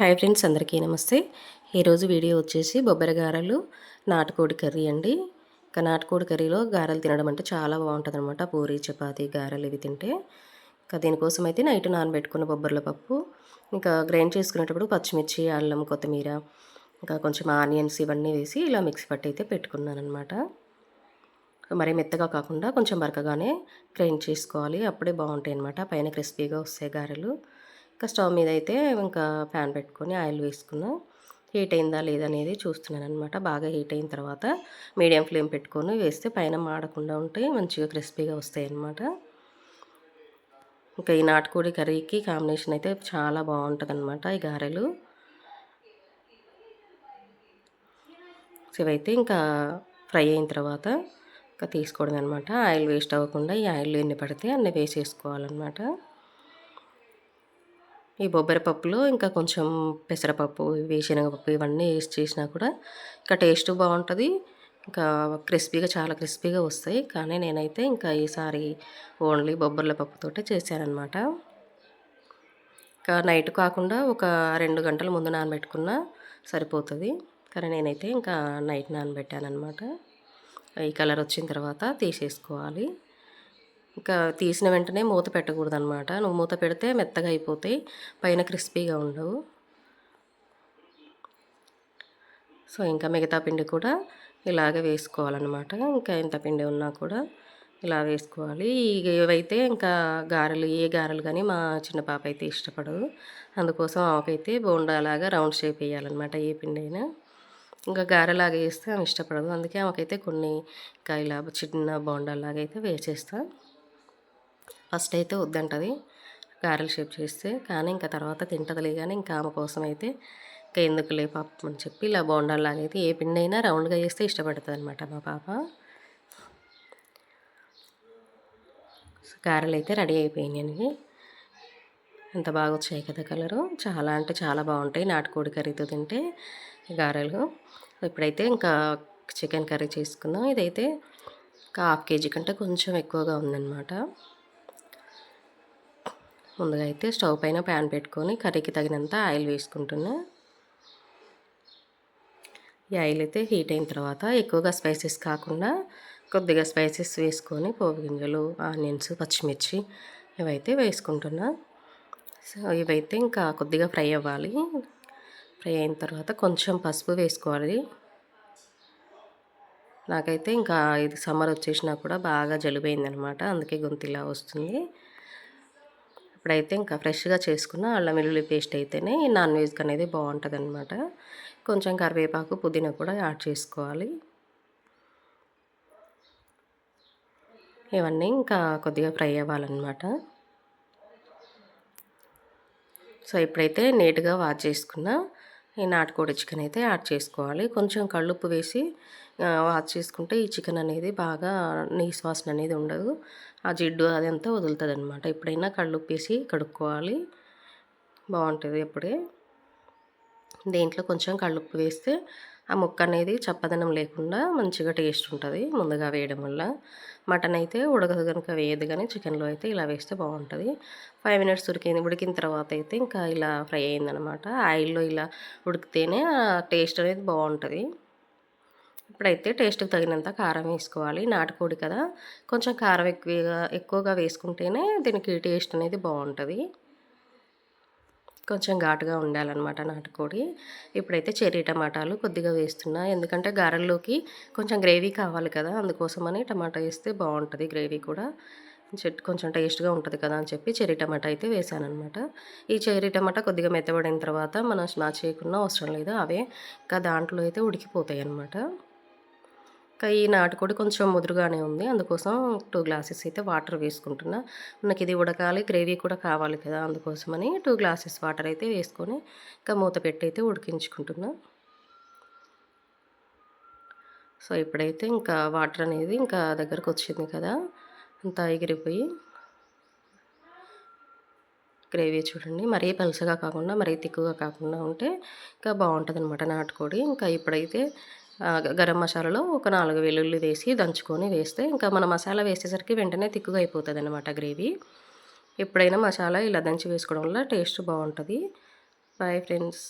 Hi friends అందరికీ నమస్తే. ఈరోజు వీడియో వచ్చేసి బొబ్బరి గారెలు నాటుకోడి కర్రీ అండి. ఇంకా నాటుకోడి కర్రీలో గారెలు తినడం అంటే చాలా బాగుంటుంది అనమాట పూరి చపాతి గారెలు ఇవి తింటే. ఇంకా దీనికోసం అయితే నైట్ నానబెట్టుకున్న బొబ్బర్ల పప్పు ఇంకా గ్రైండ్ చేసుకునేటప్పుడు పచ్చిమిర్చి అల్లం కొత్తిమీర ఇంకా కొంచెం ఆనియన్స్ ఇవన్నీ వేసి ఇలా మిక్సీ పట్టి అయితే పెట్టుకున్నాను అనమాట మరీ మెత్తగా కాకుండా కొంచెం బరకగానే గ్రైండ్ చేసుకోవాలి. అప్పుడే బాగుంటాయి అనమాట పైన క్రిస్పీగా వస్తాయి గారెలు. ఇంకా స్టవ్ మీద అయితే ఇంకా ప్యాన్ పెట్టుకొని ఆయిల్ వేసుకున్నా. హీట్ అయిందా లేదనేది చూస్తున్నాను అనమాట బాగా హీట్ అయిన తర్వాత మీడియం ఫ్లేమ్ పెట్టుకొని వేస్తే పైన మాడకుండా ఉంటే మంచిగా క్రిస్పీగా వస్తాయి అన్నమాట ఇంకా ఈ నాటుకోడి కర్రీకి కాంబినేషన్ అయితే చాలా బాగుంటుంది అనమాట ఈ గారెలు. ఇవైతే ఇంకా ఫ్రై అయిన తర్వాత ఇంకా తీసుకోవడం అనమాట ఆయిల్ వేస్ట్ అవ్వకుండా ఈ ఆయిల్ ఎన్ని పడితే అన్ని వేసేసుకోవాలన్నమాట. ఈ బొబ్బరి పప్పులో ఇంకా కొంచెం పెసరపప్పు వేసినగపప్పు ఇవన్నీ వేసి చేసినా కూడా ఇంకా టేస్ట్ బాగుంటుంది. ఇంకా క్రిస్పీగా చాలా క్రిస్పీగా వస్తాయి. కానీ నేనైతే ఇంకా ఈసారి ఓన్లీ బొబ్బర్ల పప్పుతోటే చేశానమాట ఇంకా నైట్ కాకుండా ఒక రెండు గంటల ముందు నానబెట్టుకున్నా సరిపోతుంది. కానీ నేనైతే ఇంకా నైట్ నానబెట్టాను ఈ కలర్ వచ్చిన తర్వాత తీసేసుకోవాలి. ఇంకా తీసిన వెంటనే మూత పెట్టకూడదు అనమాట నువ్వు మూత పెడితే మెత్తగా అయిపోతాయి. పైన క్రిస్పీగా ఉండవు. సో ఇంకా మిగతా పిండి కూడా ఇలాగే వేసుకోవాలన్నమాట. ఇంకా ఎంత పిండి ఉన్నా కూడా ఇలా వేసుకోవాలి. ఇవైతే ఇంకా గారెలు ఏ గారెలు కానీ మా చిన్న పాప అయితే ఇష్టపడదు. అందుకోసం ఆమెకైతే బోండాలాగా రౌండ్ షేప్ వేయాలన్నమాట ఏ పిండి అయినా. ఇంకా గారెలాగా వేస్తే ఆమె ఇష్టపడదు. అందుకే ఆమెకైతే కొన్ని ఇంకా ఇలా చిన్న బోండాలాగా అయితే వేసేస్తాను ఫస్ట్ అయితే వద్దంటది. గారెలు షేప్ చేస్తే కానీ ఇంకా తర్వాత తింటదిలే కానీ ఇంకా ఆమె కోసం అయితే ఇంకా ఎందుకులే పాప అని చెప్పి ఇలా బోండాలాగా అయితే ఏ పిండి అయినా రౌండ్గా చేస్తే ఇష్టపడుతుంది అనమాట మా పాప. గారెలు అయితే రెడీ అయిపోయినాయి ఎంత బాగా వచ్చాయి కదా కలరు. చాలా అంటే చాలా బాగుంటాయి. నాటుకోడి కర్రీతో తింటే గారెలు. ఇప్పుడైతే ఇంకా చికెన్ కర్రీ చేసుకుందాం. ఇదైతే ఒక హాఫ్ కేజీ కంటే కొంచెం ఎక్కువగా ఉందన్నమాట. ముందుగా అయితే స్టవ్ పైన ప్యాన్ పెట్టుకొని కర్రీకి తగినంత ఆయిల్ వేసుకుంటున్నా. ఈ ఆయిల్ అయితే హీట్ అయిన తర్వాత ఎక్కువగా స్పైసెస్ కాకుండా కొద్దిగా స్పైసెస్ వేసుకొని పోపు గింజలు ఆనియన్స్ పచ్చిమిర్చి ఇవైతే వేసుకుంటున్నా. సో ఇవైతే ఇంకా కొద్దిగా ఫ్రై అవ్వాలి. ఫ్రై అయిన తర్వాత కొంచెం పసుపు వేసుకోవాలి. నాకైతే ఇంకా ఇది సమ్మర్ వచ్చేసినా కూడా బాగా జలుబైందనమాట అందుకే గొంతు ఇలా వస్తుంది. ఇప్పుడైతే ఇంకా ఫ్రెష్గా చేసుకున్న అల్లం వెల్లుల్లి పేస్ట్ అయితేనే నాన్ వెజ్కి అనేది బాగుంటుంది అనమాట కొంచెం కరివేపాకు పుదీనా కూడా యాడ్ చేసుకోవాలి. ఇవన్నీ ఇంకా కొద్దిగా ఫ్రై అవ్వాలన్నమాట. సో ఇప్పుడైతే నీట్గా వాష్ చేసుకున్న ఈ నాటుకోడి చికెన్ అయితే యాడ్ చేసుకోవాలి. కొంచెం కళ్ళుప్పు వేసి వాష్ చేసుకుంటే ఈ చికెన్ అనేది బాగా నీసు వాసన అనేది ఉండదు. ఆ జిడ్డు అదంతా వదులుతుంది అనమాట ఎప్పుడైనా కళ్ళుప్పేసి కడుక్కోవాలి. బాగుంటుంది ఎప్పుడే దేంట్లో కొంచెం కళ్ళుప్పు వేస్తే ఆ ముక్క అనేది చప్పదనం లేకుండా మంచిగా టేస్ట్ ఉంటుంది ముందుగా వేయడం వల్ల. మటన్ అయితే ఉడకదు కనుక వేయదు కానీ చికెన్లో అయితే ఇలా వేస్తే బాగుంటుంది. ఫైవ్ మినిట్స్ ఉడికింది ఉడికిన తర్వాత అయితే ఇంకా ఇలా ఫ్రై అయిందనమాట. ఆయిల్లో ఇలా ఉడికితేనే టేస్ట్ అనేది బాగుంటుంది. ఇప్పుడైతే టేస్ట్కి తగినంత కారం వేసుకోవాలి. నాటుకోడి కదా. కొంచెం కారం ఎక్కువగా ఎక్కువగా వేసుకుంటేనే దీనికి టేస్ట్ అనేది బాగుంటుంది. కొంచెం ఘాటుగా ఉండాలన్నమాట నాటుకోడి. ఇప్పుడైతే చెర్రీ టమాటాలు కొద్దిగా వేస్తున్నా. ఎందుకంటే గారెల్లోకి కొంచెం గ్రేవీ కావాలి కదా. అందుకోసమని టమాటా వేస్తే బాగుంటుంది గ్రేవీ కూడా. చెట్టు కొంచెం టేస్ట్గా ఉంటుంది కదా అని చెప్పి చెర్రీ టమాటా అయితే వేసానమాట ఈ చెర్రీ టమాటా కొద్దిగా మెత్తబడిన తర్వాత మనం స్మాచ్ చేయకుండా అవసరం లేదు. అవే ఇంకా దాంట్లో అయితే ఉడికిపోతాయి అన్నమాట ఈ నాటుకోడి కొంచెం ముదురుగానే ఉంది. అందుకోసం టూ గ్లాసెస్ అయితే వాటర్ వేసుకుంటున్నా. మనకి ఇది ఉడకాలి గ్రేవీ కూడా కావాలి కదా అందుకోసమని టూ గ్లాసెస్ వాటర్ అయితే వేసుకొని ఇంకా మూత పెట్టి అయితే ఉడికించుకుంటున్నా. సో ఇప్పుడైతే ఇంకా వాటర్ అనేది ఇంకా దగ్గరకు వచ్చింది కదా అంతా ఎగిరిపోయి గ్రేవీ చూడండి. మరీ పలుసగా కాకుండా మరీ తిక్కుగా కాకుండా ఉంటే ఇంకా బాగుంటుంది అనమాట నాటుకోడి ఇంకా ఇప్పుడైతే గరం మసాలాలో ఒక నాలుగు వెల్లుల్లి వేసి దంచుకొని వేస్తే ఇంకా మన మసాలా వేసేసరికి వెంటనే తిక్కుగా అయిపోతుంది అనమాట గ్రేవీ. ఎప్పుడైనా మసాలా ఇలా దంచి వేసుకోవడం వల్ల టేస్ట్ బాగుంటుంది. Boy friends.